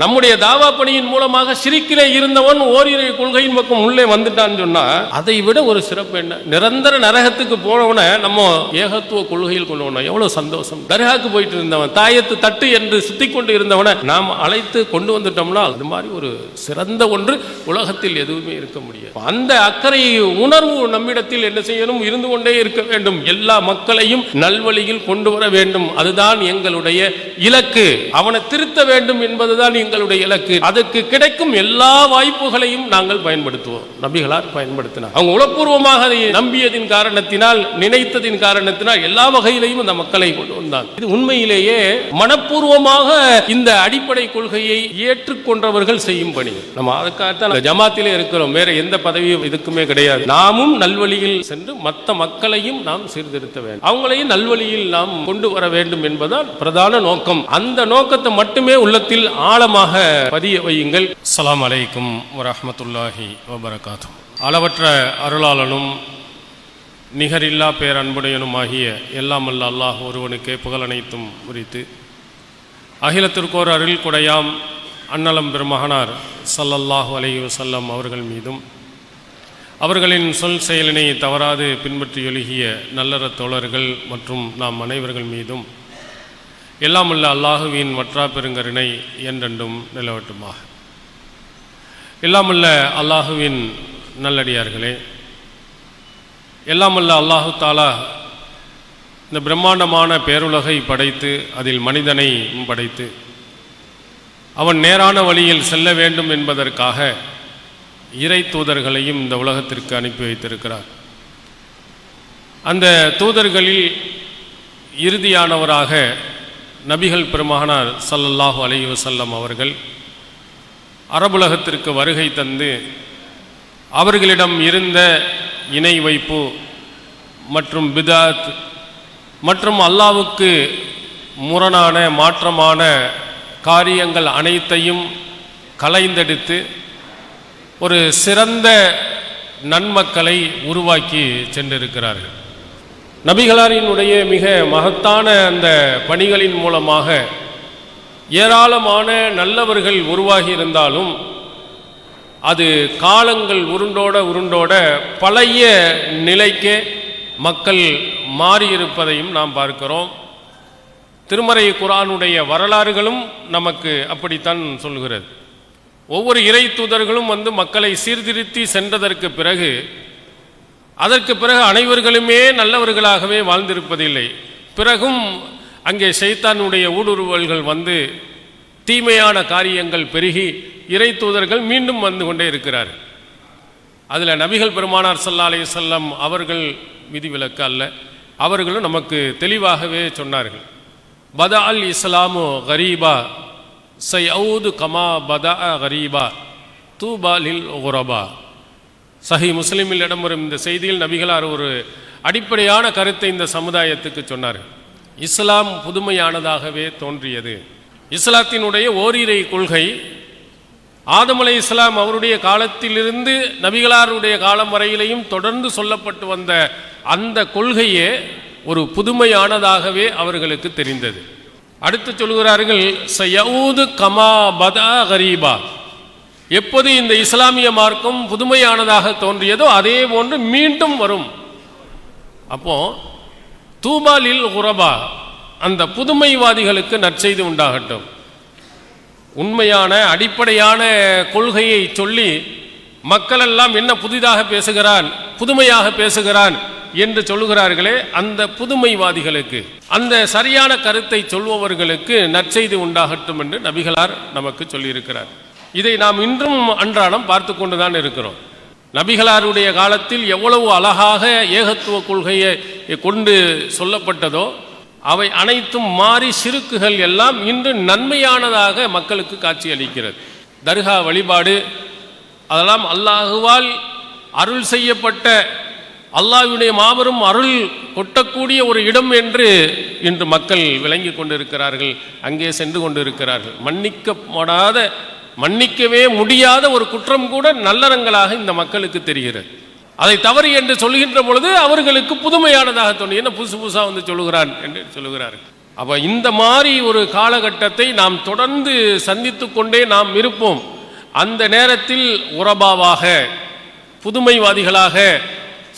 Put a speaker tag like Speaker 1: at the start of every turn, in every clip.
Speaker 1: நம்முடைய தாவா பணியின் மூலமாக சிரிக்கிலே இருந்தவன் ஓரிரை கொள்கையின் பக்கம் உள்ளே வந்துட்டான்னு சொன்னா அதை விட ஒரு சிறப்பு என்ன? நிரந்தர நரகத்துக்கு போனவனை நம்ம ஏகத்துவ கொள்கையில் கொண்டு வந்தோம் எவ்வளவு சந்தோஷம். தர்காக்கு போயிட்டு இருந்தவன் தாயத்து தட்டு என்று சுத்தி கொண்டு இருந்தவனை நாம் அழைத்து கொண்டு வந்துட்டோம்னா அது மாதிரி ஒரு சிறந்த ஒன்று உலகத்தில் எதுவுமே இருக்க முடியாது. அந்த அக்கறை உணர்வு நம்மிடத்தில் என்ன செய்யணும்? இருந்து கொண்டே இருக்க வேண்டும். எல்லா மக்களையும் நல்வழியில் கொண்டு வர வேண்டும். அதுதான் எங்களுடைய இலக்கு. அவனை திருத்த வேண்டும் என்பதுதான் எங்களுடைய இலக்கு. அதுக்கு கிடைக்கும் எல்லா வாய்ப்புகளையும் நாங்கள் பயன்படுத்துவோம். நபிகளார் பயன்படுத்தினார். அவங்க உளப்பூர்வமாக அதை நம்பியதின் காரணத்தினால் நினைத்ததின் காரணத்தினால் எல்லா வகையிலையும் அந்த மக்களை கொண்டு வந்தாங்க இது உண்மையிலேயே மனப்பூர்வமாக இந்த அடிப்படை கொள்கையை ஏற்றுக்கொண்டவர்கள் செய்யும் பணி. நம்ம அதுக்காகத்தான் ஜமாத்திலே இருக்கிறோம். வேற எந்த பதவியும் இதுக்குமே கிடையாது. நாமும் நல்வழியில் சென்று மற்ற மக்களையும் நாம் சீர்திருத்த வேண்டும். அவங்களையும் நல்வழியில் நாம் கொண்டு வர வேண்டும் என்பதால் பிரதான நோக்கம். அந்த நோக்கத்தை மட்டுமே உள்ளத்தில் ஆழமாக பதிய வையுங்கள். அலாம் அலைக்கும் வரமத்துல்லாஹி வபரகாத்தும் அளவற்ற அருளாளனும் நிகரில்லா பேரன்புடையனும் ஆகிய எல்லாம் அல்ல அல்லாஹ் ஒருவனுக்கே புகழனைத்தும் உரித்து அகிலத்திற்கோர் அருள் குடையாம் அன்னலம் பெருமகனார் சல்லல்லாஹு அலஹி வசல்லம் அவர்கள் மீதும். அவர்களின் சொல் செயலினை தவறாது பின்பற்றி எழுகிய நல்லற தோழர்கள் மற்றும் நாம் அனைவர்கள் மீதும் எல்லாம் உள்ள அல்லாஹுவின் வற்றா பெருங்கருணை என்றென்றும் நிலவட்டுமாக. எல்லாம் உள்ள அல்லாஹுவின் நல்லடியார்களே எல்லாம் உள்ள அல்லாஹு தாலா இந்த பிரம்மாண்டமான பேருலகை படைத்து அதில் மனிதனை படைத்து அவன் நேரான வழியில் செல்ல வேண்டும் என்பதற்காக இறை தூதர்களையும் இந்த உலகத்திற்கு அனுப்பி வைத்திருக்கிறார். அந்த தூதர்களில் இறுதியானவராக நபிகள் பெருமகனார் சல்லல்லாஹு அலைஹி வஸல்லம் அவர்கள் அரபுலகத்திற்கு வருகை தந்து அவர்களிடம் இருந்த இணை வைப்பு மற்றும் பிதாத் மற்றும் அல்லாவுக்கு முரணான மாற்றமான காரியங்கள் அனைத்தையும் கலைந்தெடுத்து ஒரு சிறந்த நன்மக்களை உருவாக்கி சென்றிருக்கிறார்கள். நபிகளாரினுடைய மிக மகத்தான அந்த பணிகளின் மூலமாக ஏராளமான நல்லவர்கள் உருவாகி இருந்தாலும் அது காலங்கள் உருண்டோட உருண்டோட பழைய நிலைக்கே மக்கள் மாறியிருப்பதையும் நாம் பார்க்கிறோம். திருமறை குரானுடைய வரலாறுகளும் நமக்கு அப்படித்தான் சொல்கிறது. ஒவ்வொரு இறை தூதர்களும் வந்து மக்களை சீர்திருத்தி சென்றதற்கு பிறகு அதற்கு பிறகு அனைவர்களுமே நல்லவர்களாகவே வாழ்ந்திருப்பதில்லை. பிறகும் அங்கே சைத்தானுடைய ஊடுருவல்கள் வந்து தீமையான காரியங்கள் பெருகி இறை தூதர்கள் மீண்டும் வந்து கொண்டே இருக்கிறார் அதில் நபிகள் பெருமானார் சல்லா அலி வஸல்லம் அவர்கள் விதிவிலக்கு அல்ல. அவர்களும் நமக்கு தெளிவாகவே சொன்னார்கள். பதா அல் இஸ்லாமு கரீபா சையவுது கமா பதா கரீபா தூபா லில் உரபா சஹி முஸ்லிமில் இடம்பெறும் இந்த செய்தியில் நபிகளார் ஒரு அடிப்படையான கருத்தை இந்த சமுதாயத்துக்கு சொன்னார். இஸ்லாம் புதுமையானதாகவே தோன்றியது. இஸ்லாத்தினுடைய ஓரிரை கொள்கை ஆதமலை இஸ்லாம் அவருடைய காலத்திலிருந்து நபிகளாருடைய காலம் வரையிலையும் தொடர்ந்து சொல்லப்பட்டு வந்த அந்த கொள்கையே ஒரு புதுமையானதாகவே அவர்களுக்கு தெரிந்தது. அடுத்து சொல்கிறார்கள் சயவுது கமா பதா கரீபா. எப்போது இந்த இஸ்லாமிய மார்க்கம் புதுமையானதாக தோன்றியதோ அதே போன்று மீண்டும் வரும். அப்போ தூபாலில் உரபா அந்த புதுமைவாதிகளுக்கு நற்செய்தி உண்டாகட்டும். உண்மையான அடிப்படையான கொள்கையை சொல்லி மக்களெல்லாம் என்ன புதிதாக பேசுகிறான் புதுமையாக பேசுகிறான் என்று சொல்லுகிறார்களே அந்த புதுமைவாதிகளுக்கு. அந்த சரியான கருத்தை சொல்பவர்களுக்கு நற்செய்தி உண்டாகட்டும் என்று நபிகளார் நமக்கு சொல்லியிருக்கிறார். இதை நாம் இன்றும் அன்றாடம் பார்த்து கொண்டுதான் இருக்கிறோம். நபிகளாருடைய காலத்தில் எவ்வளவு அழகாக ஏகத்துவ கொள்கையை கொண்டு சொல்லப்பட்டதோ அவை அனைத்தும் மாறி சிறுக்குகள் எல்லாம் இன்று நன்மையானதாக மக்களுக்கு காட்சி அளிக்கிறது தர்கா வழிபாடு அதெல்லாம் அல்லாஹுவால் அருள் செய்யப்பட்ட அல்லாஹுடைய மாபெரும் அருள் கொட்டக்கூடிய ஒரு இடம் என்று இன்று மக்கள் விளங்கி கொண்டிருக்கிறார்கள் அங்கே சென்று கொண்டிருக்கிறார்கள். மன்னிக்கப்படாத மன்னிக்கவே முடியாத ஒரு குற்றம் கூட நல்லறங்களாக இந்த மக்களுக்கு தெரிகிறது. அதை தவறு என்று சொல்கின்ற பொழுது அவர்களுக்கு புதுமையானதாக தோணும் என்ன புதுசு புதுசாக வந்து சொல்லுகிறான் என்று சொல்லுகிறார்கள். அப்போ இந்த மாதிரி ஒரு காலகட்டத்தை நாம் தொடர்ந்து சந்தித்து கொண்டே நாம் இருப்போம். அந்த நேரத்தில் உரபாவாக புதுமைவாதிகளாக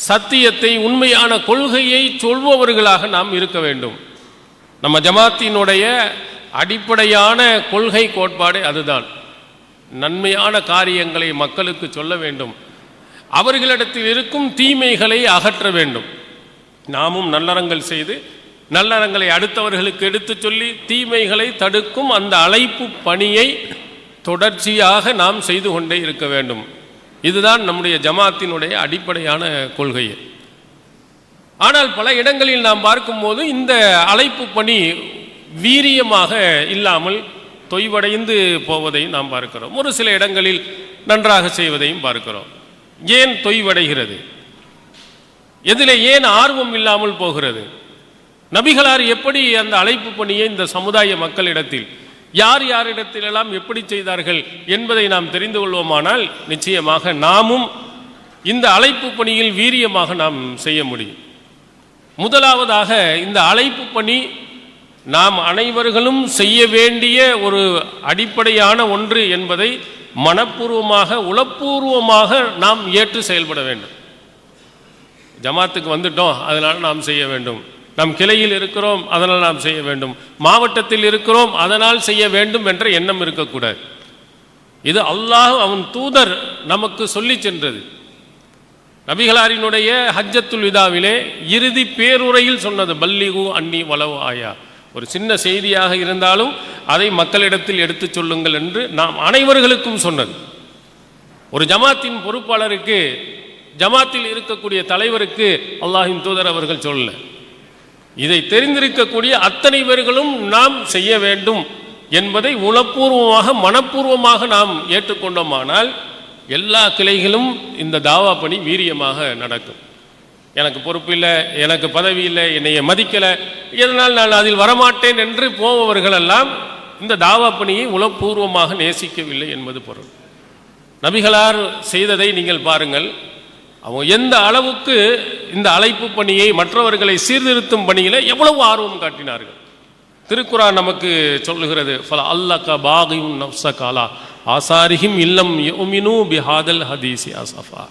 Speaker 1: சத்தியத்தை உண்மையான கொள்கையை சொல்பவர்களாக நாம் இருக்க வேண்டும். நம்ம ஜமாத்தினுடைய அடிப்படையான கொள்கை கோட்பாடு அதுதான். நன்மையான காரியங்களை மக்களுக்கு சொல்ல வேண்டும். அவர்களிடத்தில் இருக்கும் தீமைகளை அகற்ற வேண்டும். நாமும் நல்லறங்கள் செய்து நல்லறங்களை அடுத்தவர்களுக்கு எடுத்துச் சொல்லி தீமைகளை தடுக்கும் அந்த அழைப்பு பணியை தொடர்ச்சியாக நாம் செய்து கொண்டே இருக்க வேண்டும். இதுதான் நம்முடைய ஜமாத்தினுடைய அடிப்படையான கொள்கை ஆனால் பல இடங்களில் நாம் பார்க்கும்போது இந்த அழைப்பு பணி வீரியமாக இல்லாமல் தொய்வடைந்து போவதையும் நாம் பார்க்கிறோம். ஒரு சில இடங்களில் நன்றாக செய்வதையும் பார்க்கிறோம். ஏன் தொய்வடைகிறது? எதிலே ஏன் ஆர்வம் இல்லாமல் போகிறது? நபிகளார் எப்படி அந்த அழைப்பு பணியை இந்த சமுதாய மக்களிடத்தில் யார் யாரிடத்திலெல்லாம் எப்படி செய்தார்கள் என்பதை நாம் தெரிந்து கொள்வோமானால் நிச்சயமாக நாமும் இந்த அழைப்பு பணியில் வீரியமாக நாம் செய்ய முடியும். முதலாவதாக இந்த அழைப்பு பணி நாம் அனைவர்களும் செய்ய வேண்டிய ஒரு அடிப்படையான ஒன்று என்பதை மனப்பூர்வமாக உளப்பூர்வமாக நாம் ஏற்று செயல்பட வேண்டும். ஜமாத்துக்கு வந்துட்டோம் அதனால் நாம் செய்ய வேண்டும். நம் கிளையில் இருக்கிறோம் அதனால் நாம் செய்ய வேண்டும். மாவட்டத்தில் இருக்கிறோம் அதனால் செய்ய வேண்டும் என்ற எண்ணம் இருக்கக்கூடாது. இது அல்லாஹ் அவன் தூதர் நமக்கு சொல்லி சென்றது. நபிகளாரினுடைய ஹஜ்ஜத்துல் விதாவிலே இறுதி பேருரையில் சொன்னது பல்லிகு அன்னி வளவு ஆயா. ஒரு சின்ன செய்தியாக இருந்தாலும் அதை மக்களிடத்தில் எடுத்துச் சொல்லுங்கள் என்று நாம் அனைவர்களுக்கும் சொன்னது. ஒரு ஜமாத்தின் பொறுப்பாளருக்கு ஜமாத்தில் இருக்கக்கூடிய தலைவருக்கு அல்லாஹின் தூதர் அவர்கள் சொல்லல. இதை தெரிந்திருக்கக்கூடிய அத்தனை பேர்களும் நாம் செய்ய வேண்டும் என்பதை உளப்பூர்வமாக மனப்பூர்வமாக நாம் ஏற்றுக்கொண்டோமானால் எல்லா கிளைகளும் இந்த தாவா பணி வீரியமாக நடக்கும். எனக்கு பொறுப்பு இல்லை எனக்கு பதவி இல்லை என்னையை மதிக்கலை இதனால் நான் அதில் வரமாட்டேன் என்று போபவர்களெல்லாம் இந்த தாவா பணியை உளப்பூர்வமாக நேசிக்கவில்லை என்பது பொருள். நபிகளார் செய்ததை நீங்கள் பாருங்கள். அவங்க எந்த அளவுக்கு இந்த அழைப்பு பணியை மற்றவர்களை சீர்திருத்தும் பணியில் எவ்வளவு ஆர்வம் காட்டினார்கள். திருக்குறான் நமக்கு சொல்லுகிறது ஃபல அல்லக்க பாகியும் நப்ச காலா ஆசாரிஹிம் இல்லம் யுமினு பிஹாதல் ஹதீசி அசஃபா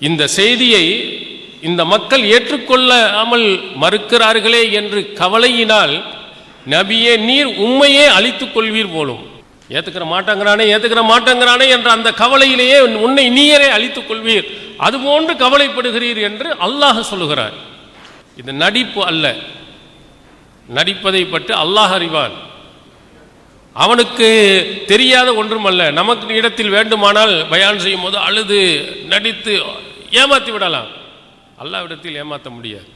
Speaker 1: இந்த செய்தியை இந்த மக்கள் ஏற்றுக்கொள்ளாமல் மறுக்கிறார்களே என்று கவலையினால் நபியே நீர் உண்மையே அழித்துக் கொள்வீர் போலும். ஏத்துக்கிற மாட்டேங்கிறானே ஏத்துக்கிற மாட்டேங்கிறானே என்ற அந்த கவலையிலேயே உன்னை நீயரே அழித்துக் கொள்வீர். அதுபோன்று கவலைப்படுகிறீர் என்று அல்லாஹ் சொல்லுகிறார். இது நடிப்பு அல்ல. நடிப்பதை பற்றி அல்லாஹ் அறிவான். அவனுக்கு தெரியாத ஒன்றும் அல்ல நமக்கு இடத்தில் வேண்டுமானால் பயான் செய்யும் போது அழுது நடித்து ஏமாத்தி விடலாம். அல்லாவிடத்தில் ஏமாற்ற முடியாது.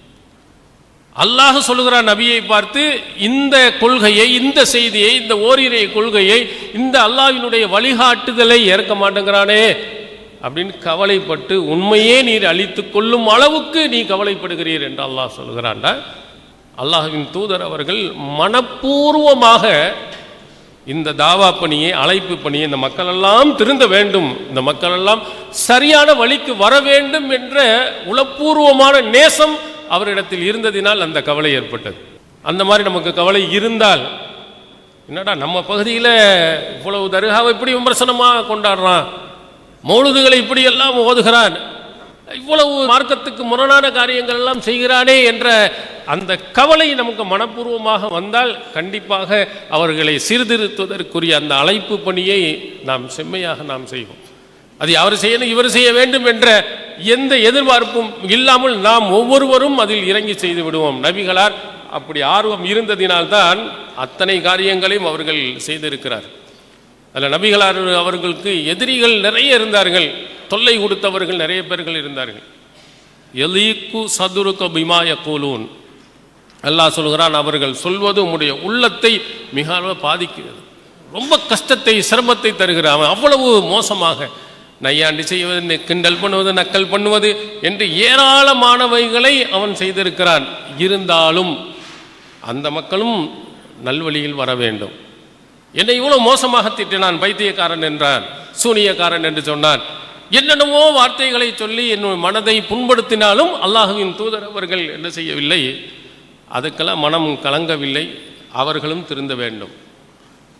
Speaker 1: அல்லாஹ் சொல்லுகிறான் நபியை பார்த்து இந்த கொள்கையை இந்த செய்தியை இந்த ஓரிரை கொள்கையை இந்த அல்லாவினுடைய வழிகாட்டுதலை ஏற்க மாட்டேங்கிறானே அப்படின்னு கவலைப்பட்டு உண்மையே நீர் அழித்து கொள்ளும் அளவுக்கு நீ கவலைப்படுகிறீர் என்று அல்லாஹ் சொல்கிறான்டா. அல்லாஹ்வின் தூதர் அவர்கள் மனப்பூர்வமாக இந்த தாவா பணியை அழைப்பு பணியை இந்த மக்களெல்லாம் திருந்த வேண்டும். இந்த மக்களெல்லாம் சரியான வழிக்கு வர வேண்டும் என்ற உளப்பூர்வமான நேசம் அவரிடத்தில் இருந்ததினால் அந்த கவலை ஏற்பட்டது. அந்த மாதிரி நமக்கு கவலை இருந்தால் என்னடா நம்ம பகுதியில் இவ்வளவு தருகாவை இப்படி விமர்சனமாக கொண்டாடுறான்? மௌலுதுகளை இப்படி எல்லாம் ஓதுகிறான்? இவ்வளவு மார்க்கத்துக்கு முரணான காரியங்கள் எல்லாம் செய்கிறானே என்ற அந்த கவலை நமக்கு மனப்பூர்வமாக வந்தால் கண்டிப்பாக அவர்களை சீர்திருத்துவதற்குரிய அந்த அழைப்பு பணியை நாம் செம்மையாக நாம் செய்வோம். அது அவர் செய்யணும்? இவர் செய்ய வேண்டும் என்ற எந்த எதிர்பார்ப்பும் இல்லாமல் நாம் ஒவ்வொருவரும் அதில் இறங்கி செய்து விடுவோம். நபிகளார் அப்படி ஆர்வம் இருந்ததினால்தான் அத்தனை காரியங்களையும் அவர்கள் செய்திருக்கிறார் அதில் நபிகளார் அவர்களுக்கு எதிரிகள் நிறைய இருந்தார்கள். தொல்லை கொடுத்தவர்கள் நிறைய பேர்கள் இருந்தார்கள். எலீக்கு சதுருக்க பிமாய கூலூன் அல்லாஹ் சொல்கிறான் அவர்கள் சொல்வது உடைய உள்ளத்தை மிக பாதிக்கிறது. ரொம்ப கஷ்டத்தை சிரமத்தை தருகிற அவன் அவ்வளவு மோசமாக நையாண்டி செய்வது கிண்டல் பண்ணுவது நக்கல் பண்ணுவது என்று ஏராளமானவைகளை அவன் செய்திருக்கிறான். இருந்தாலும் அந்த மக்களும் நல்வழியில் வர வேண்டும். என்னை இவ்வளவு மோசமாக திட்டினான் பைத்தியக்காரன் என்றான் சூனியக்காரன் என்று சொன்னான். என்னென்னவோ வார்த்தைகளை சொல்லி என் மனதை புண்படுத்தினாலும் அல்லாஹுவின் தூதர் அவர்கள் என்ன செய்யவில்லை. அதுக்கெல்லாம் மனம் கலங்கவில்லை. அவர்களும் திருந்த வேண்டும்.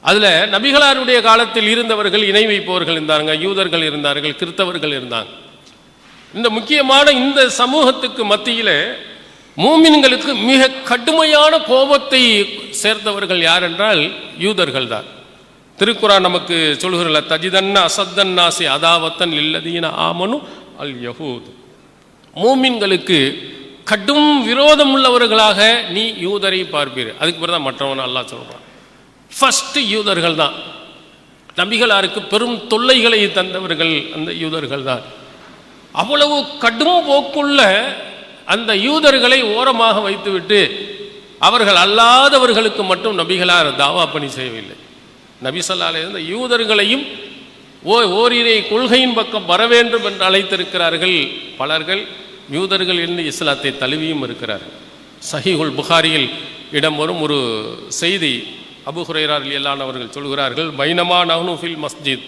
Speaker 1: அதில் நபிகளாருடைய காலத்தில் இருந்தவர்கள் இணை வைப்பவர்கள் இருந்தாங்க யூதர்கள் இருந்தார்கள் கிறித்தவர்கள் இருந்தாங்க. இந்த முக்கியமான இந்த சமூகத்துக்கு மத்தியில் மூமின்களுக்கு மிக கடுமையான கோபத்தை சேர்ந்தவர்கள் யார் என்றால் யூதர்கள் தான் திருக்குறான் நமக்கு சொல்கிறல தஜிதன்ன அசத்தன் நாசி அதாவத்தன் இல்லதீன ஆமனு அல் யஹூத். மூமின்களுக்கு கடும் விரோதம் உள்ளவர்களாக நீ யூதரை பார்ப்பீர். அதுக்கு பிறகு தான் மற்றவன் அல்லா சொல்கிறான் ஃபஸ்ட்டு யூதர்கள் தான். நபிகளாருக்கு பெரும் தொல்லைகளை தந்தவர்கள் அந்த யூதர்கள் தான். அவ்வளவு கடும் போக்குள்ள அந்த யூதர்களை ஓரமாக வைத்துவிட்டு அவர்கள் அல்லாதவர்களுக்கு மட்டும் நபிகளார் தாவா பணி செய்யவில்லை. நபி இருந்த யூதர்களையும் ஓ ஓரிரை கொள்கையின் பக்கம் வர வேண்டும் என்று அழைத்திருக்கிறார்கள் பலர்கள். யூதர்கள் என்று இஸ்லாத்தை தழுவியும் இருக்கிறார்கள். சஹிஹுல் புகாரியில் இடம் வரும் ஒரு செய்தி அபு ஹுரேரார் எல்லாம் அவர்கள் சொல்கிறார்கள் பைனமா நஹ்னுஃபில் மஸ்ஜித்.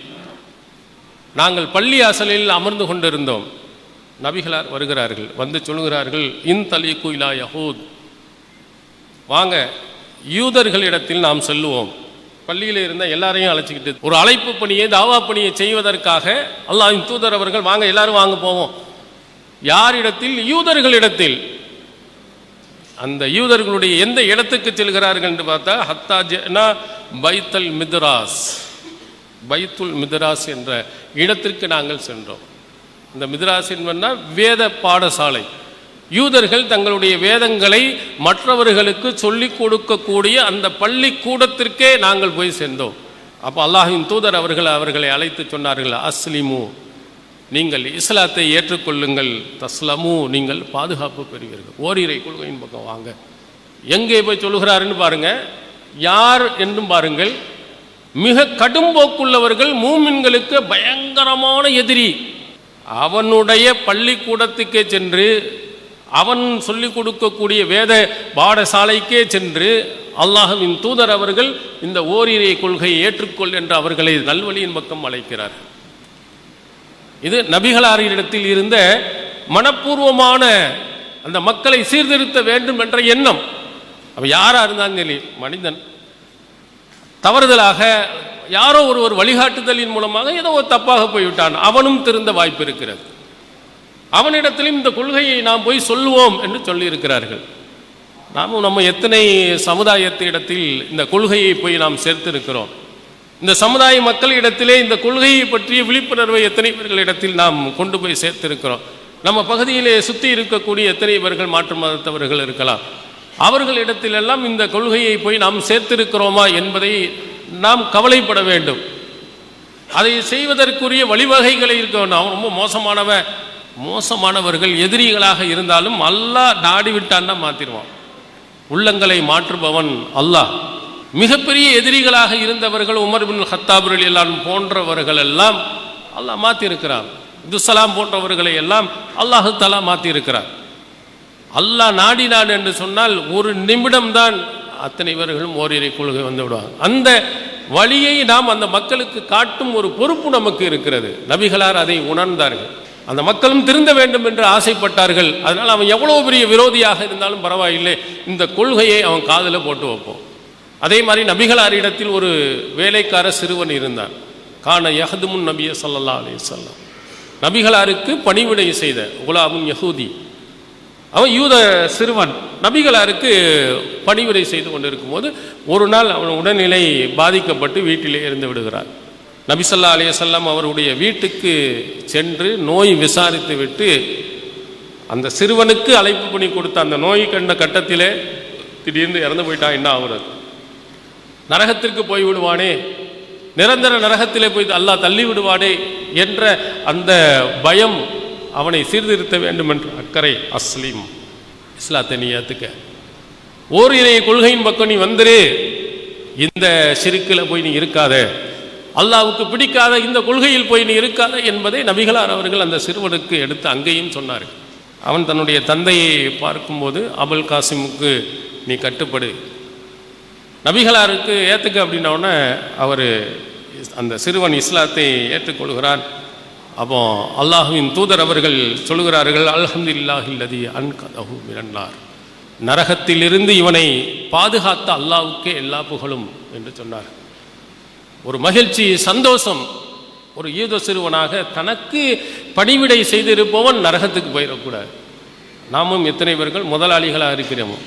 Speaker 1: நாங்கள் பள்ளி அசலில் அமர்ந்து கொண்டிருந்தோம். நபிகளார் வருகிறார்கள் வந்து சொல்கிறார்கள் இன் தலி குயிலா யஹூத். வாங்க யூதர்களிடத்தில் நாம் செல்லுவோம். பள்ளியில் இருந்த எல்லாரையும் அழைச்சிக்கிட்டு ஒரு அழைப்பு பணியை தாவா பணியை செய்வதற்காக அல்லாஹின் தூதர் அவர்கள் வாங்க எல்லாரும் வாங்க போவோம். யாரிடத்தில்? யூதர்களிடத்தில். அந்த யூதர்களுடைய எந்த இடத்துக்கு செல்கிறார்கள் என்று பார்த்தா ஹத்தா ஜனா பைத்தல் மித்ராஸ். பைத்துல் மித்ராஸ் என்ற இடத்திற்கு நாங்கள் சென்றோம். இந்த மித்ராஸ் என்பதுனா வேத பாடசாலை. யூதர்கள் தங்களுடைய வேதங்களை மற்றவர்களுக்கு சொல்லிக் கொடுக்கக்கூடிய அந்த பள்ளிக்கூடத்திற்கே நாங்கள் போய் சேர்ந்தோம். அப்போ அல்லாஹின் தூதர் அவர்கள் அவர்களை அழைத்து சொன்னார்கள் அஸ்லிமு நீங்கள் இஸ்லாத்தை ஏற்றுக்கொள்ளுங்கள் தஸ்லமு நீங்கள் பாதுகாப்பு பெறுவீர்கள். ஓரிரை கொள்கையின் பக்கம் வாங்க. எங்கே போய் சொல்லுகிறாருன்னு பாருங்க. யார் என்றும் பாருங்கள். மிக கடும்போக்குள்ளவர்கள் மூமின்களுக்கு பயங்கரமான எதிரி. அவனுடைய பள்ளிக்கூடத்துக்கே சென்று அவன் சொல்லிக் கொடுக்கக்கூடிய வேத பாடசாலைக்கே சென்று அல்லாஹ்வின் தூதர் அவர்கள் இந்த ஓரிரை கொள்கையை ஏற்றுக்கொள் என்று அவர்களை நல்வழியின் பக்கம் அழைக்கிறார். இது நபிகளாரிடத்தில் இருந்த மனப்பூர்வமான அந்த மக்களை சீர்திருத்த வேண்டும் என்ற எண்ணம். அவன் யாரா இருந்தாங்க மனிதன். தவறுதலாக யாரோ ஒருவர் வழிகாட்டுதலின் மூலமாக ஏதோ ஒரு தப்பாக போய்விட்டான். அவனும் திருந்த வாய்ப்பு இருக்கிறது. அவனிடத்திலும் இந்த கொள்கையை நாம் போய் சொல்லுவோம் என்று சொல்லியிருக்கிறார்கள். நாமும் நம்ம எத்தனை சமுதாயத்திடத்தில் இந்த கொள்கையை போய் நாம் சேர்த்திருக்கிறோம். இந்த சமுதாய மக்களிடத்திலே இந்த கொள்கையை பற்றிய விழிப்புணர்வை எத்தனை பேர்களிடத்தில் நாம் கொண்டு போய் சேர்த்திருக்கிறோம். நம்ம பகுதியிலே சுற்றி இருக்கக்கூடிய எத்தனை பேர்கள் மாற்று மதத்தவர்கள் இருக்கலாம். அவர்களிடத்திலெல்லாம் இந்த கொள்கையை போய் நாம் சேர்த்திருக்கிறோமா என்பதை நாம் கவலைப்பட வேண்டும். அதை செய்வதற்குரிய வழிவகைகளை இருக்க வேண்டும் அவன் ரொம்ப மோசமானவன். மோசமானவர்கள் எதிரிகளாக இருந்தாலும் அல்லாஹ் நாடி விட்டான்னா மாற்றிடுவான் உள்ளங்களை மாற்றுபவன் அல்லாஹ். மிகப்பெரிய எதிரிகளாக இருந்தவர்கள் உமர் பின் ஹத்தாப் எல்லாம் போன்றவர்கள் எல்லாம் அல்லாஹ் மாற்றிருக்கிறான் துசலாம் போன்றவர்களை எல்லாம் அல்லாஹு தலா மாற்றிருக்கிறார் அல்லாஹ் நாடினான் என்று சொன்னால் ஒரு நிமிடம்தான் அத்தனை பேர்களும் ஓரிரை கொள்கை வந்து விடுவாங்க. அந்த வழியை நாம் அந்த மக்களுக்கு காட்டும் ஒரு பொறுப்பு நமக்கு இருக்கிறது. நபிகளார் அதை உணர்ந்தார்கள். அந்த மக்களும் திருந்த வேண்டும் என்று ஆசைப்பட்டார்கள். அதனால் அவன் எவ்வளோ பெரிய விரோதியாக இருந்தாலும் பரவாயில்லை. இந்த கொள்கையை அவன் காதில் போட்டு வைப்போம். அதே மாதிரி நபிகளாரிடத்தில் ஒரு வேலைக்கார சிறுவன் இருந்தான். காண யஹதுமுன் நபிய சல்லா அலைஹி வஸல்லம். நபிகளாருக்கு பணிவிடை செய்த குலாமுன் யஹூதி. அவன் யூத சிறுவன். நபிகளாருக்கு பணிவிடை செய்து கொண்டிருக்கும் போது ஒரு நாள் அவன் உடல்நிலை பாதிக்கப்பட்டு வீட்டிலே இருந்து விடுகிறார் நபிசல்லா அலையசல்லாம் அவருடைய வீட்டுக்கு சென்று நோய் விசாரித்து விட்டு அந்த சிறுவனுக்கு அழைப்பு பண்ணி கொடுத்த அந்த நோய் கண்ட கட்டத்திலே திடீர்னு இறந்து போயிட்டான் என்ன ஆகுறது? நரகத்திற்கு போய் விடுவானே. நிரந்தர நரகத்திலே போய் அல்லாஹ் தள்ளி விடுவானே என்ற அந்த பயம் அவனை சீர்திருத்த வேண்டும் என்ற அக்கறை அஸ்லீம் இஸ்லாத்தை நீ ஓர் இணைய கொள்கையின் பக்கம் நீ வந்துரு. இந்த சிறுக்கில் போய் நீ இருக்காத. அல்லாவுக்கு பிடிக்காத இந்த கொள்கையில் போய் நீ இருக்காத என்பதை நபிகளார் அவர்கள் அந்த சிறுவனுக்கு எடுத்து அங்கேயும் சொன்னார்கள். அவன் தன்னுடைய தந்தையை பார்க்கும்போது அபுல் காசிமுக்கு நீ கட்டுப்படு. நபிகளாருக்கு ஏற்றுக்க அப்படின்னோடனே அவர் அந்த சிறுவன் இஸ்லாத்தை ஏற்றுக்கொள்கிறான். அப்போ அல்லாஹுவின் தூதர் அவர்கள் சொல்கிறார்கள் அல்ஹம்துலில்லாஹில்லதி அன்கதஹு மிரண்டார் நரகத்திலிருந்து இவனை பாதுகாத்த அல்லாவுக்கே எல்லா புகழும் என்று சொன்னார் ஒரு மகிழ்ச்சி சந்தோஷம் ஒரு ஈத சிறுவனாக தனக்கு பணிவிடை செய்திருப்பவன் நரகத்துக்கு போயிடக்கூடாது. நாமும் எத்தனை பேர்கள் முதலாளிகளாக இருக்கிறோமோ?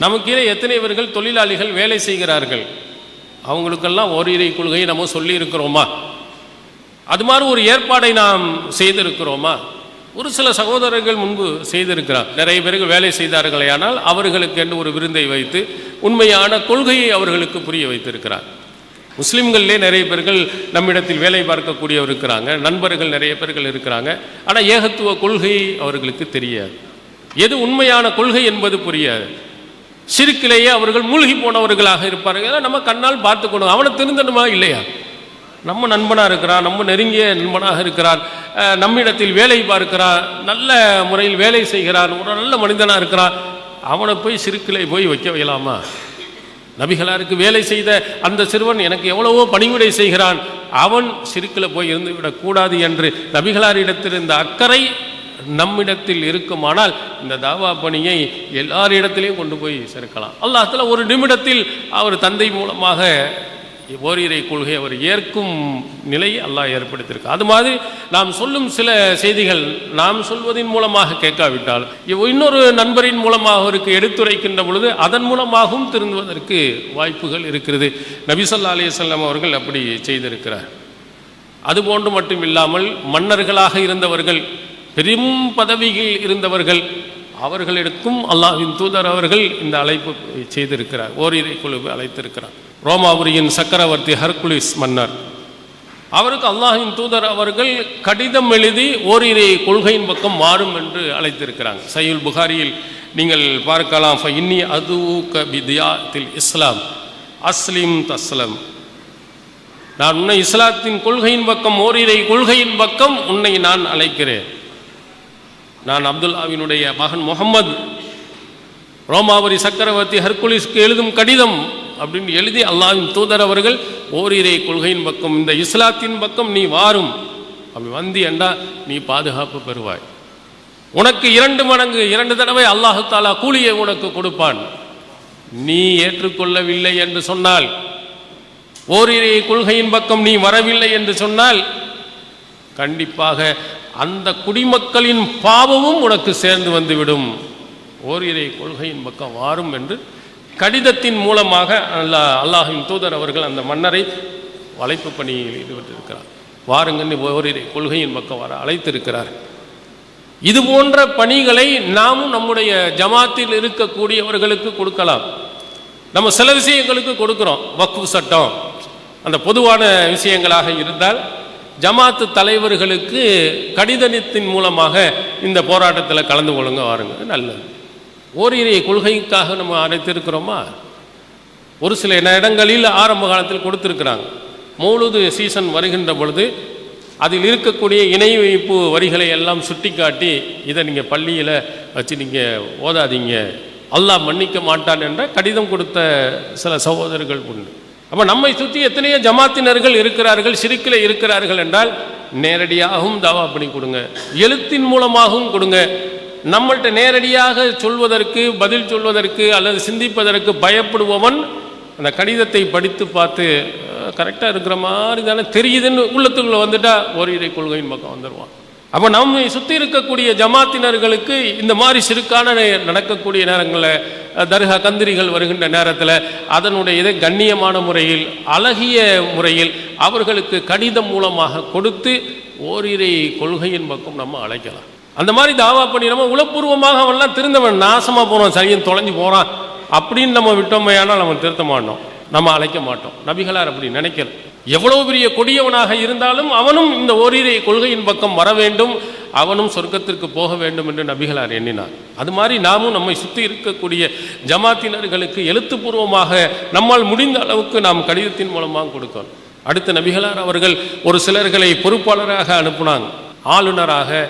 Speaker 1: நமக்கீழே எத்தனை பேர்கள் தொழிலாளிகள் வேலை செய்கிறார்கள்? அவங்களுக்கெல்லாம் ஓரிரை கொள்கையை நம்ம சொல்லியிருக்கிறோமா? அது மாதிரி ஒரு ஏற்பாடை நாம் செய்திருக்கிறோமா? ஒரு சில சகோதரர்கள் முன்பு செய்திருக்கிறார். நிறைய பேருக்கு வேலை செய்தார்களே ஆனால் அவர்களுக்கு என்று ஒரு விருந்தை வைத்து உண்மையான கொள்கையை அவர்களுக்கு புரிய வைத்திருக்கிறார். முஸ்லிம்கள்லே நிறைய பேர்கள் நம்மிடத்தில் வேலை பார்க்கக்கூடியவர் இருக்கிறாங்க நண்பர்கள் நிறைய பேர்கள் இருக்கிறாங்க. ஆனால் ஏகத்துவ கொள்கை அவர்களுக்கு தெரியாது. எது உண்மையான கொள்கை என்பது புரியாது. சிறுக்கிலேயே அவர்கள் மூழ்கி போனவர்களாக இருப்பார்கள். ஏன்னா நம்ம கண்ணால் பார்த்துக்கணும். அவனை திருந்தணுமா இல்லையா? நம்ம நண்பனாக இருக்கிறான் நம்ம நெருங்கிய நண்பனாக இருக்கிறான் நம்மிடத்தில் வேலை பார்க்கிறான் நல்ல முறையில் வேலை செய்கிறான் ஒரு நல்ல மனிதனாக இருக்கிறான். அவனை போய் சிறுக்கிலே போய் வைக்க வைக்கலாமா நபிகளாருக்கு வேலை செய்த அந்த சிறுவன் எனக்கு எவ்வளவோ பணிவிடை செய்கிறான். அவன் சிறுக்கில் போய் இருந்து விடக்கூடாது என்று நபிகளாரிடத்திலிருந்த அக்கறை நம்மிடத்தில் இருக்குமானால் இந்த தாவா பணியை எல்லாரிடத்திலையும் கொண்டு போய் சேர்க்கலாம். அல்லாஹ்தால ஒரு நிமிடத்தில் அவர் தந்தை மூலமாக ஓரிரை கொள்கை அவர் ஏற்கும் நிலையை அல்லாஹ் ஏற்படுத்தியிருக்கு. அது மாதிரி நாம் சொல்லும் சில செய்திகள் நாம் சொல்வதின் மூலமாக கேட்காவிட்டால் இன்னொரு நண்பரின் மூலமாக அவருக்கு எடுத்துரைக்கின்ற பொழுது அதன் மூலமாகவும் திருந்துவதற்கு வாய்ப்புகள் இருக்கிறது. நபிசல்லா அலிசல்லாம் அவர்கள் அப்படி செய்திருக்கிறார். அதுபோன்று மட்டும் இல்லாமல் மன்னர்களாக இருந்தவர்கள் பெரும் பதவியில் இருந்தவர்கள் அவர்களிடக்கும் அல்லாஹின் தூதர் அவர்கள் இந்த அழைப்பு செய்திருக்கிறார் ஓரிரை குழு அழைத்திருக்கிறார். ரோமாபுரியின் சக்கரவர்த்தி ஹர்குலிஸ் மன்னர். அவருக்கு அல்லாஹின் தூதர் அவர்கள் கடிதம் எழுதி ஓரிரை கொள்கையின் பக்கம் மாறும் என்று அழைத்திருக்கிறாங்க. சையுல் புகாரியில் நீங்கள் பார்க்கலாம் இன்னி அதுவுக பிதியாத்தில் இஸ்லாம் அஸ்லிம் தஸ்லம். நான் உன்னை இஸ்லாத்தின் கொள்கையின் பக்கம் ஓரிரை கொள்கையின் பக்கம் உன்னை நான் அழைக்கிறேன். நான் அப்துல்லாவினுடைய மகன் முகம்மது ரோமாவரி சக்கரவர்த்தி ஹர்குலிஸ்க்கு எழுதும் கடிதம் அப்படின்னு எழுதி அல்லாவின் தூதர் அவர்கள் ஓரிரை கொள்கையின் பக்கம் இந்த இஸ்லாத்தின் பக்கம் நீ வாரும். அப்படி வந்து என்றா நீ பாதுகாப்பு பெறுவாய்? உனக்கு இரண்டு மடங்கு இரண்டு தடவை அல்லாஹு தாலா கூலியை உனக்கு கொடுப்பான். நீ ஏற்றுக்கொள்ளவில்லை என்று சொன்னால் ஓரிரை கொள்கையின் பக்கம் நீ வரவில்லை என்று சொன்னால் கண்டிப்பாக அந்த குடிமக்களின் பாவமும் உனக்கு சேர்ந்து வந்துவிடும். ஓரிரை கொள்கையின் பக்கம் வாரும் என்று கடிதத்தின் மூலமாக அல்லாஹ் அல்லாஹின் தூதர் அவர்கள் அந்த மன்னரை வளைப்பு பணியில் ஈடுபட்டிருக்கிறார். வாருங்கன்னு ஓரிரை கொள்கையின் பக்கம் வர அழைத்திருக்கிறார். இது போன்ற பணிகளை நாமும் நம்முடைய ஜமாத்தில் இருக்கக்கூடியவர்களுக்கு கொடுக்கலாம். நம்ம சில விஷயங்களுக்கு கொடுக்குறோம். வக்கு சட்டம். அந்த பொதுவான விஷயங்களாக இருந்தால் ஜமாத்து தலைவர்களுக்கு கடிதத்தின் மூலமாக இந்த போராட்டத்தில் கலந்து கொள்ளுங்க வாருங்க. நல்லது. ஓரிரை கொள்கைக்காக நம்ம அழைத்திருக்கிறோமா ஒரு சில இடங்களில் ஆரம்ப காலத்தில் கொடுத்துருக்குறாங்க. மௌலுது சீசன் வருகின்ற பொழுது அதில் இருக்கக்கூடிய இணை வைப்பு வரிகளை எல்லாம் சுட்டிக்காட்டி இதை நீங்கள் பள்ளியில் வச்சு நீங்கள் ஓதாதீங்க. அல்லாஹ் மன்னிக்க மாட்டான் என்ற கடிதம் கொடுத்த சில சகோதரர்கள் உண்டு. அப்போ நம்மை சுற்றி எத்தனையோ ஜமாத்தினர்கள் இருக்கிறார்கள் சிறுக்கில் இருக்கிறார்கள் என்றால் நேரடியாகவும் தாவா பண்ணி கொடுங்க. எழுத்தின் மூலமாகவும் கொடுங்க. நம்மள்கிட்ட நேரடியாக சொல்வதற்கு பதில் சொல்வதற்கு அல்லது சிந்திப்பதற்கு பயப்படுபவன் அந்த கடிதத்தை படித்து பார்த்து கரெக்டாக இருக்கிற மாதிரி தானே தெரியுதுன்னு உள்ளத்துக்குள்ளே வந்துட்டா ஓரிரை கொள்கையின் பக்கம் வந்துடுவான் அப்போ நம்மை சுற்றி இருக்கக்கூடிய ஜமாத்தினர்களுக்கு இந்த மாதிரி சிறுக்கான நடக்கக்கூடிய நேரங்களில் தர்கா கந்திரிகள் வருகின்ற நேரத்தில் அதனுடைய இதை கண்ணியமான முறையில் அழகிய முறையில் அவர்களுக்கு கடிதம் மூலமாக கொடுத்து ஓரிரை கொள்கையின் பக்கம் நம்ம அழைக்கலாம். அந்த மாதிரி தாவா பண்ணி நம்ம உளப்பூர்வமாக அவன்லாம் திருந்தவன் நாசமாக போகிறான் சரியும் தொலைஞ்சு போகிறான் அப்படின்னு நம்ம விட்டோமையானால் நம்ம திருத்த மாட்டோம். நம்ம அழைக்க மாட்டோம். நபிகளார் அப்படி நினைக்கிறேன் எவ்வளவு பெரிய கொடியவனாக இருந்தாலும் அவனும் இந்த ஓரிரை கொள்கையின் பக்கம் வர வேண்டும். அவனும் சொர்க்கத்திற்கு போக வேண்டும் என்று நபிகளார் எண்ணினார். அது மாதிரி நாமும் நம்மை சுற்றி இருக்கக்கூடிய ஜமாத்தினர்களுக்கு எழுத்துப்பூர்வமாக நம்மால் முடிந்த அளவுக்கு நாம் கடிதத்தின் மூலமாக கொடுக்கணும் அடுத்த நபிகளார் அவர்கள் ஒரு சிலர்களை பொறுப்பாளராக அனுப்புனாங்க. ஆளுநராக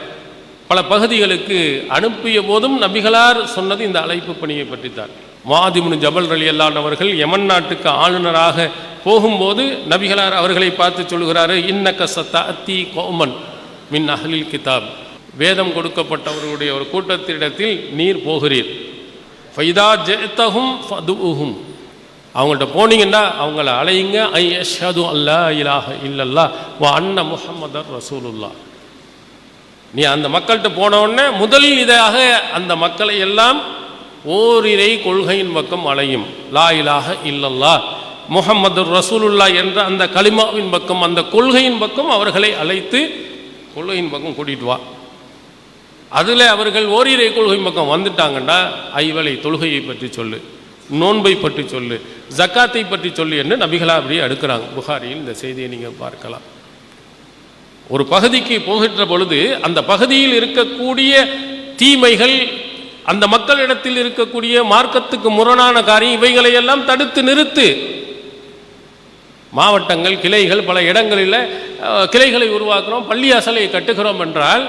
Speaker 1: பல பகுதிகளுக்கு அனுப்பிய போதும் நபிகளார் சொன்னது இந்த அழைப்பு பணியை பற்றித்தான். மாதிமுனு ஜபல் ரலி அவர்கள் யமன் நாட்டுக்கு ஆளுநராக போகும்போது நபிகளார் அவர்களை பார்த்து சொல்கிறாரு இன்னக்க சத்தாத்தி கோமன் மின் அகலில் கிதாப். வேதம் கொடுக்கப்பட்டவர்களுடைய ஒரு கூட்டத்திடத்தில் நீர் போகிறீர். ஃபைதா ஜெத்தஹும் ஃபதுஹும் அவங்கள்ட்ட போனீங்கன்னா அவங்கள அலையுங்க ஐ அஷ்ஹது அல்லா இலாஹ இல்லல்லா வ அண்ண முஹம்மதர் ரசூலுல்லா நீ அந்த மக்கள்கிட்ட போன உடனே முதல் இதாக அந்த மக்களை எல்லாம் ஓரிரை கொள்கையின் பக்கம் அலையும் லா இலாஹ இல்லல்லா முகமது ரசூலுல்லா என்ற அந்த கலிமாவின் பக்கம் அந்த கொள்கையின் பக்கம் அவர்களை அழைத்து கொள்கையின் பக்கம் கூட்டிட்டு வா. அதில் அவர்கள் ஓரிரை கொள்கையின் பக்கம் வந்துட்டாங்கன்னா ஐவலை தொழுகையை பற்றி சொல்லு நோன்பை பற்றி சொல்லு ஜக்காத்தை பற்றி சொல்லு என்று நபிகளா அப்படியே அடுக்கிறாங்க. புகாரியில் இந்த செய்தியை நீங்கள் பார்க்கலாம். ஒரு பகுதிக்கு போகின்ற பொழுது அந்த பகுதியில் இருக்கக்கூடிய தீமைகள் அந்த மக்களிடத்தில் இருக்கக்கூடிய மார்க்கத்துக்கு முரணான காரியம் இவைகளை எல்லாம் தடுத்து நிறுத்து. மாவட்டங்கள் கிளைகள் பல இடங்களில் கிளைகளை உருவாக்குறோம் பள்ளியாசலை கட்டுகிறோம் என்றால்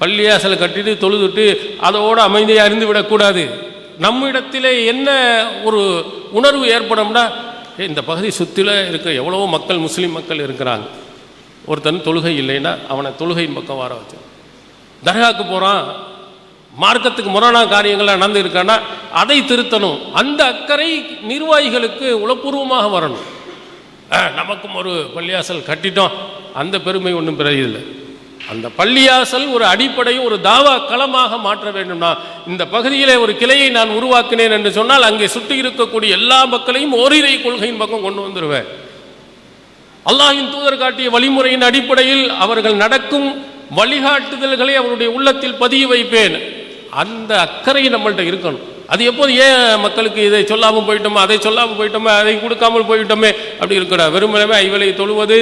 Speaker 1: பள்ளியாசலை கட்டிட்டு தொழுதுட்டு அதோடு அமைதியாக இருந்து விடக்கூடாது. நம்மிடத்திலே என்ன ஒரு உணர்வு ஏற்படும்னா இந்த பகுதி சுற்றில இருக்க எவ்வளவோ மக்கள் முஸ்லீம் மக்கள் இருக்கிறாங்க. ஒருத்தன் தொழுகை இல்லைன்னா அவனை தொழுகையின் பக்கம் வர வச்சு தர்காவுக்கு போகிறான் மார்க்கத்துக்கு முரணான காரியங்களாக நடந்து இருக்கான்னா அதை திருத்தணும். அந்த அக்கறை நிர்வாகிகளுக்கு உளப்பூர்வமாக வரணும். நமக்கும் ஒரு பள்ளியாசல் கட்டிட்டோம். அந்த பெருமை ஒன்றும் பெரியதில்லை அந்த பள்ளியாசல் ஒரு அடிப்படை ஒரு தாவா களமாக மாற்ற வேண்டும்னா இந்த பகுதியிலே ஒரு கிளையை நான் உருவாக்கினேன் என்று சொன்னால் அங்கே சுற்றி இருக்கக்கூடிய எல்லா மக்களையும் ஓரிரை கொள்கையின் பக்கம் கொண்டு வந்துடுவேன் அல்லாஹின் தூதர் காட்டிய வழிமுறையின் அடிப்படையில் அவர்கள் நடக்கும் வழிகாட்டுதல்களை அவருடைய உள்ளத்தில் பதிய வைப்பேன். அந்த அக்கறை நம்மள்கிட்ட இருக்கணும். அது எப்போது ஏன் மக்களுக்கு இதை சொல்லாமல் போயிட்டோமே அதை சொல்லாமல் போயிட்டோமே அதை கொடுக்காமல் போயிட்டோமே? அப்படி இருக்கக்கூடாது வெறுமனவே ஐவலை தொழுவது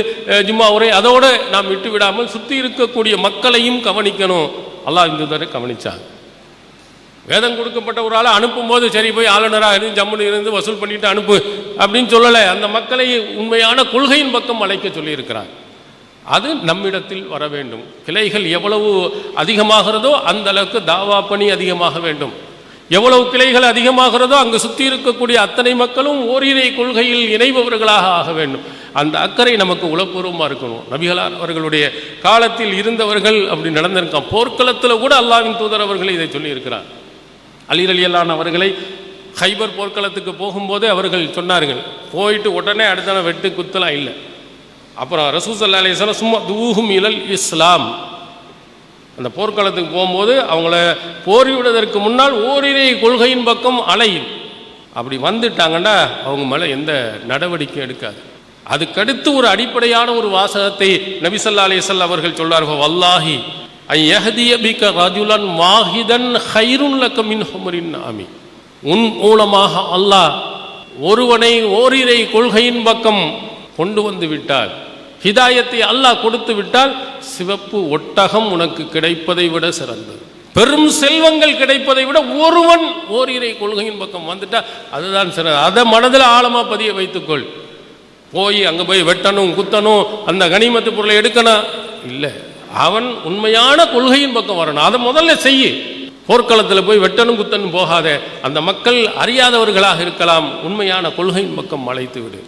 Speaker 1: ஜும்மா உரை அதோடு நாம் விட்டு விடாமல் சுற்றி இருக்கக்கூடிய மக்களையும் கவனிக்கணும். அல்லாஹ் தடவை கவனிச்சாங்க வேதம் கொடுக்கப்பட்ட ஒரு ஆளை அனுப்பும்போது சரி போய் ஆளுநராக இருந்து ஜம்முன்னு இருந்து வசூல் பண்ணிட்டு அனுப்பு அப்படின்னு சொல்லலை. அந்த மக்களை உண்மையான கொள்கையின் பக்கம் அழைக்க சொல்லியிருக்கிறார். அது நம்மிடத்தில் வர வேண்டும். கிளைகள் எவ்வளவு அதிகமாகிறதோ அந்த அளவுக்கு தாவா பணி அதிகமாக வேண்டும். எவ்வளவு கிளைகள் அதிகமாகிறதோ அங்கு சுற்றி இருக்கக்கூடிய அத்தனை மக்களும் ஓரிரை கொள்கையில் இணைபவர்களாக ஆக வேண்டும். அந்த அக்கறை நமக்கு உளப்பூர்வமாக இருக்கணும். நபிகளார் அவர்களுடைய காலத்தில் இருந்தவர்கள் அப்படி நடந்திருக்கான் போர்க்களத்தில் கூட அல்லாவின் தூதர் அவர்கள் இதை சொல்லியிருக்கிறார். அலி அவர்களை ஹைபர் போர்க்களத்துக்கு போகும்போது அவர்கள் சொன்னார்கள். போயிட்டு உடனே அடுத்த வெட்டு குத்தலாம் இல்லை. அப்புறம் ரசூசல்லா அலிஸ்லாம் சும்மா தூகும் இலல் இஸ்லாம். அந்த போர்க்களத்துக்கு போகும்போது அவங்கள போரிவிடுவதற்கு முன்னால் ஓரிரை கொள்கையின் பக்கம் அலையும். அப்படி வந்துட்டாங்கன்னா அவங்க மேலே எந்த நடவடிக்கையும் எடுக்காது. அதுக்கடுத்து ஒரு அடிப்படையான ஒரு வாசகத்தை நபிசல்லா அலிசல்ல அவர்கள் சொல்வார்கள் வல்லாஹி ஐ யஹதிய பிக ரஜுலன் மாஹிதன் ஹைருன் லக்கமின் ஹுமரின் ஆமி உன் மூலமாக அல்லாஹ் ஒருவனை ஓரிரை கொள்கையின் பக்கம் கொண்டு வந்து விட்டார். ஹிதாயத்தை அல்லாஹ் கொடுத்து விட்டால் சிவப்பு ஒட்டகம் உனக்கு கிடைப்பதை விட சிறந்தது. பெரும் செல்வங்கள் கிடைப்பதை விட ஒருவன் ஓரிரை கொள்கையின் பக்கம் வந்துட்டா அதுதான் சிறந்தது. அதை மனதில் ஆழமாக பதிய வைத்துக்கொள். போய் அங்கே போய் வெட்டணும் குத்தணும் அந்த கனிமத்து பொருளை எடுக்கணும். இல்லை அவன் உண்மையான கொள்கையின் பக்கம் வரணும். அதை முதல்ல செய்ய. போர்க்களத்தில் போய் வெட்டணும் குத்தணும் போகாத. அந்த மக்கள் அறியாதவர்களாக இருக்கலாம். உண்மையான கொள்கையின் பக்கம் அழைத்து விடு.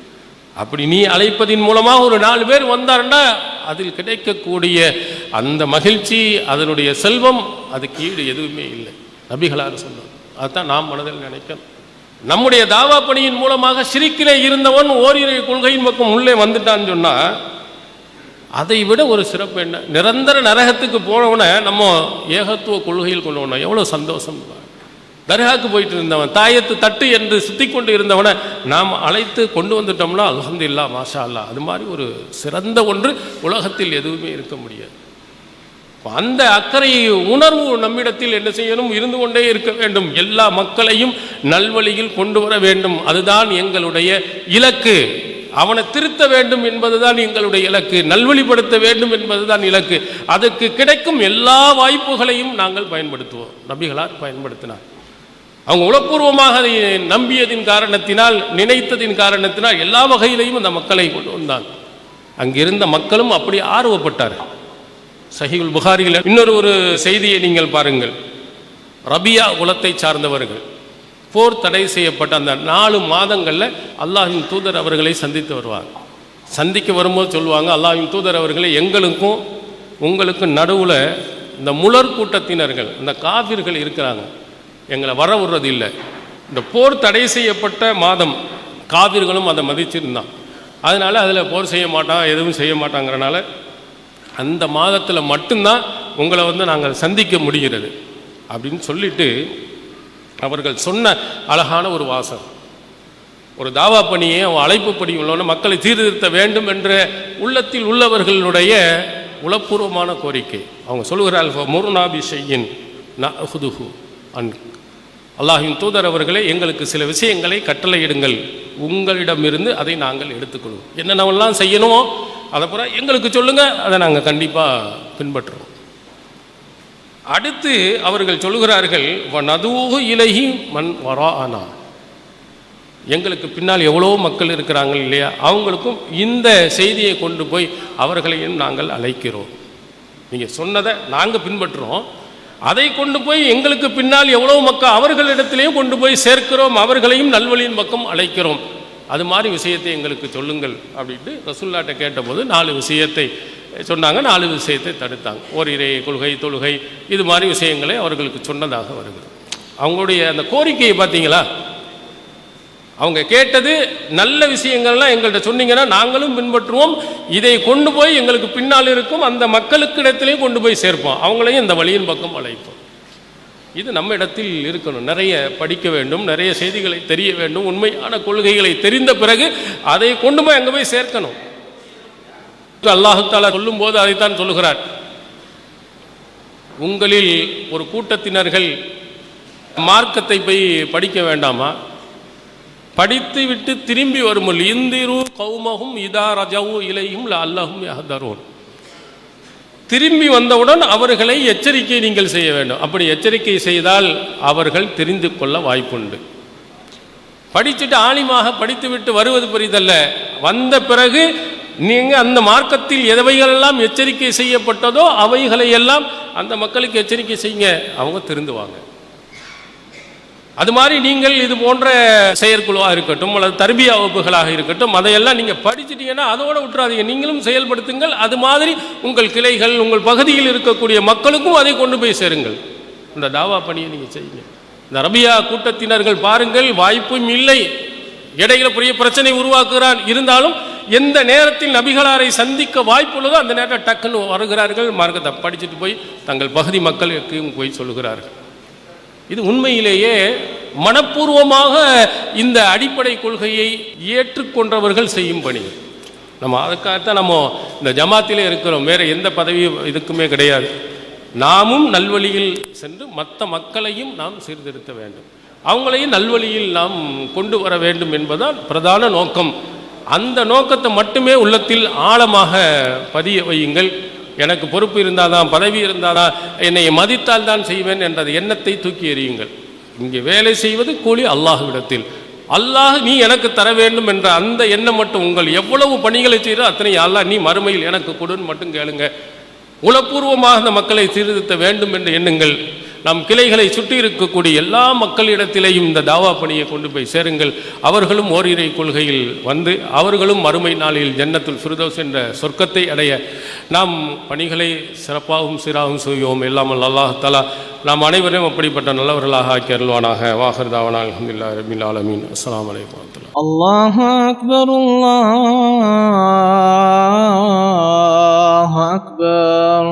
Speaker 1: அப்படி நீ அழைப்பதின் மூலமாக ஒரு நாலு பேர் வந்தாருன்னா அதில் கிடைக்கக்கூடிய அந்த மகிழ்ச்சி அதனுடைய செல்வம் அதுக்கு ஈடு எதுவுமே இல்லை. நபிகளார் சொன்னார். அதுதான் நாம் மனதில் நினைக்கணும். நம்முடைய தாவா பணியின் மூலமாக சிரிக்கிலே இருந்தவன் ஓரிரு கொள்கையின் பக்கம் உள்ளே வந்துட்டான்னு சொன்னால் அதை விட ஒரு சிறப்பு என்ன? நிரந்தர நரகத்துக்கு போனவனை நம்ம ஏகத்துவ கொள்கையில் கொண்டவன எவ்வளோ சந்தோஷம் தர்காக்கு போயிட்டு இருந்தவன் தாயத்து தட்டு என்று சுத்தி கொண்டு இருந்தவனை நாம் அழைத்து கொண்டு வந்துட்டோம்னா அல்ஹம்துலில்லாஹ் மாஷா அல்லா அது மாதிரி ஒரு சிறந்த ஒன்று உலகத்தில் எதுவுமே இருக்க முடியாது. அந்த அக்கறை உணர்வு நம்மிடத்தில் என்ன செய்யணும்? இருந்து கொண்டே இருக்க வேண்டும். எல்லா மக்களையும் நல்வழியில் கொண்டு வர வேண்டும். அதுதான் எங்களுடைய இலக்கு. அவனை திருத்த வேண்டும் என்பதுதான் எங்களுடைய இலக்கு. நல்வழிப்படுத்த வேண்டும் என்பதுதான் இலக்கு. அதற்கு கிடைக்கும் எல்லா வாய்ப்புகளையும் நாங்கள் பயன்படுத்துவோம். நபிகளார் பயன்படுத்தினார். அவங்க உளப்பூர்வமாக அதை நம்பியதின் காரணத்தினால் நினைத்ததின் காரணத்தினால் எல்லா வகையிலையும் அந்த மக்களை கொண்டு வந்தாங்க அங்கிருந்த மக்களும் அப்படி ஆர்வப்பட்டார் சஹிகுல் புகாரியில் இன்னொரு ஒரு செய்தியை நீங்கள் பாருங்கள். ரபியா குலத்தை சார்ந்தவர்கள். போர் தடை செய்யப்பட்ட அந்த நாலு மாதங்களில் அல்லாஹின் தூதர் அவர்களை சந்தித்து வருவார். சந்திக்க வரும்போது சொல்லுவாங்க அல்லாஹின் தூதர் அவர்களை எங்களுக்கும் உங்களுக்கும் நடுவில் இந்த முலர் கூட்டத்தினர்கள் இந்த காவிர்கள் இருக்கிறாங்க. எங்களை வர விடுறது இல்லை. இந்த போர் தடை செய்யப்பட்ட மாதம் காவிர்களும் அதை மதிச்சிருந்தான். அதனால் அதில் போர் செய்ய மாட்டான் எதுவும் செய்ய மாட்டாங்கிறனால அந்த மாதத்தில் மட்டும்தான் உங்களை வந்து நாங்கள் சந்திக்க முடிகிறது. அப்படின்னு சொல்லிட்டு அவர்கள் சொன்ன அழகான ஒரு வாசகம். ஒரு தாவா பணியை அவன் அழைப்பு பணி உள்ளவன மக்களை சீர்திருத்த வேண்டும் என்ற உள்ளத்தில் உள்ளவர்களுடைய உளப்பூர்வமான கோரிக்கை. அவங்க சொல்லுகிறார் முருநாபி நஹுதுஹு அன் அல்லாஹின் தூதர் அவர்களே எங்களுக்கு சில விஷயங்களை கட்டளையிடுங்கள். உங்களிடமிருந்து அதை நாங்கள் எடுத்துக்கொள்வோம். என்னென்னவெல்லாம் செய்யணுமோ அதை பூரா எங்களுக்கு சொல்லுங்கள் அதை நாங்கள் கண்டிப்பாக பின்பற்றுவோம். அடுத்து அவர்கள் சொல்லுகிறார்கள் நதுவு இலகி மண் வரா ஆனா எங்களுக்கு பின்னால் எவ்வளோ மக்கள் இருக்கிறாங்க இல்லையா? அவங்களுக்கும் இந்த செய்தியை கொண்டு போய் அவர்களையும் நாங்கள் அழைக்கிறோம். நீங்கள் சொன்னதை நாங்கள் பின்பற்றுறோம். அதை கொண்டு போய் எங்களுக்கு பின்னால் எவ்வளோ மக்கள் அவர்களிடத்திலையும் கொண்டு போய் சேர்க்கிறோம் அவர்களையும் நல்வழியின் பக்கம் அழைக்கிறோம். அது மாதிரி விஷயத்தை எங்களுக்கு சொல்லுங்கள் அப்படின்ட்டு ரசுல்லாட்ட கேட்டபோது நாலு விஷயத்தை சொன்னாங்க. நாலு விஷயத்தை தடுத்தாங்க. ஓரிரை கொள்கை தொழுகை இது மாதிரி விஷயங்களை அவர்களுக்கு சொன்னதாக வருகிறது. அவங்களுடைய அந்த கோரிக்கையை பார்த்தீங்களா? அவங்க கேட்டது நல்ல விஷயங்கள்லாம் எங்கள்கிட்ட சொன்னீங்கன்னா நாங்களும் பின்பற்றுவோம். இதை கொண்டு போய் எங்களுக்கு பின்னால் இருக்கும். அந்த மக்களுக்கு இடத்திலையும் கொண்டு போய் சேர்ப்போம். அவங்களையும் இந்த வழியின் பக்கம் அழைப்போம். இது நம்ம இடத்தில் இருக்கணும். நிறைய படிக்க வேண்டும். நிறைய செய்திகளை தெரிய வேண்டும். உண்மையான கொள்கைகளை தெரிந்த பிறகு அதை கொண்டு போய் அங்கே போய் சேர்க்கணும். அல்லாஹு தாலா சொல்லும்போது அதைத்தான் சொல்லுகிறார். உங்களில் ஒரு கூட்டத்தினர்கள் மார்க்கத்தை போய் படிக்க வேண்டாமா? படித்து விட்டு திரும்பி வருமுல் இந்திரு கௌமகும் இதா ரஜவு இலையும் அல்லஹும் யஹதரோன். திரும்பி வந்தவுடன் அவர்களை எச்சரிக்கை நீங்கள் செய்ய வேண்டும். அப்படி எச்சரிக்கை செய்தால் அவர்கள் தெரிந்து கொள்ள வாய்ப்புண்டு. படிச்சுட்டு ஆலிமாக படித்து விட்டு வருவது பெரிதல்ல. வந்த பிறகு நீங்கள் அந்த மார்க்கத்தில் எதவைகளெல்லாம் எச்சரிக்கை செய்யப்பட்டதோ அவைகளை எல்லாம் அந்த மக்களுக்கு எச்சரிக்கை செய்யுங்க. அவங்க திருந்துவாங்க அது மாதிரி நீங்கள் இது போன்ற செயற்குழுவாக இருக்கட்டும் அல்லது தர்பியா வகுப்புகளாக இருக்கட்டும் அதையெல்லாம் நீங்கள் படிச்சிட்டீங்கன்னா அதோட விட்டுறாதீங்க நீங்களும் செயல்படுத்துங்கள். அது மாதிரி உங்கள் கிளைகள் உங்கள் பகுதியில் இருக்கக்கூடிய மக்களுக்கும் அதை கொண்டு போய் சேருங்கள். இந்த தாவா பணியை நீங்கள் செய்யுங்க. இந்த ரபியா கூட்டத்தினர்கள் பாருங்கள் வாய்ப்பும் இல்லை. இடையில பெரிய பிரச்சனை உருவாக்குகிறான். இருந்தாலும் எந்த நேரத்தில் நபிகளாரை சந்திக்க வாய்ப்பு உள்ளதோ அந்த நேரத்தில் டக்குன்னு வருகிறார்கள். மார்க்கத்தை படிச்சுட்டு போய் தங்கள் பகுதி மக்களுக்கு போய் சொல்லுகிறார்கள். இது உண்மையிலேயே மனப்பூர்வமாக இந்த அடிப்படை கொள்கையை ஏற்றுக்கொண்டவர்கள் செய்யும் பணி. நம்ம அதுக்காகத்தான் நம்ம இந்த ஜமாத்திலே இருக்கிறோம். வேறு எந்த பதவியும் இதுக்குமே கிடையாது. நாமும் நல்வழியில் சென்று மற்ற மக்களையும் நாம் சீர்திருத்த வேண்டும். அவங்களையும் நல்வழியில் நாம் கொண்டு வர வேண்டும் என்பதுதான் பிரதான நோக்கம். அந்த நோக்கத்தை மட்டுமே உள்ளத்தில் ஆழமாக பதிய வையுங்கள். எனக்கு பொறுப்பு இருந்தாதான் பதவி இருந்தாதான் என்னை மதித்தால் தான் செய்வேன் என்ற எண்ணத்தை தூக்கி எறியுங்கள். இங்கே வேலை செய்வது கூலி அல்லாஹுவிடத்தில். அல்லாஹ் நீ எனக்கு தர வேண்டும் என்ற அந்த எண்ணம் மட்டும் உங்கள் எவ்வளவு பணிகளை செய்கிறோ அத்தனை அல்லாஹ் நீ மறுமையில் எனக்கு கொடுன்னு மட்டும் கேளுங்க. உளப்பூர்வமாக அந்த மக்களை சீர்திருத்த வேண்டும் என்று எண்ணுங்கள். நம் கிளைகளை சுற்றி இருக்கக்கூடிய எல்லா மக்களிடத்திலேயும் இந்த தாவா பணியை கொண்டு போய் சேருங்கள். அவர்களும் ஓரிரை கொள்கையில் வந்து அவர்களும் மறுமை நாளில் ஜன்னத்துல் ஃபிர்தோஸ் என்ற சொர்க்கத்தை அடைய நாம் பணிகளை சிறப்பாகவும் சீராகவும் செய்வோம். இல்லாமல் அல்லாஹ் தலா நாம் அனைவரும் அப்படிப்பட்ட நல்லவர்களாக ஆக்கி அருள்வானாக. வாகர்தாவனா அலமதுல்லா ரபில் ஆலமீன். அஸ்லாம் வலைக்கம்
Speaker 2: அல்லாஹ் அக்பர் அல்லாஹ் அக்பர்.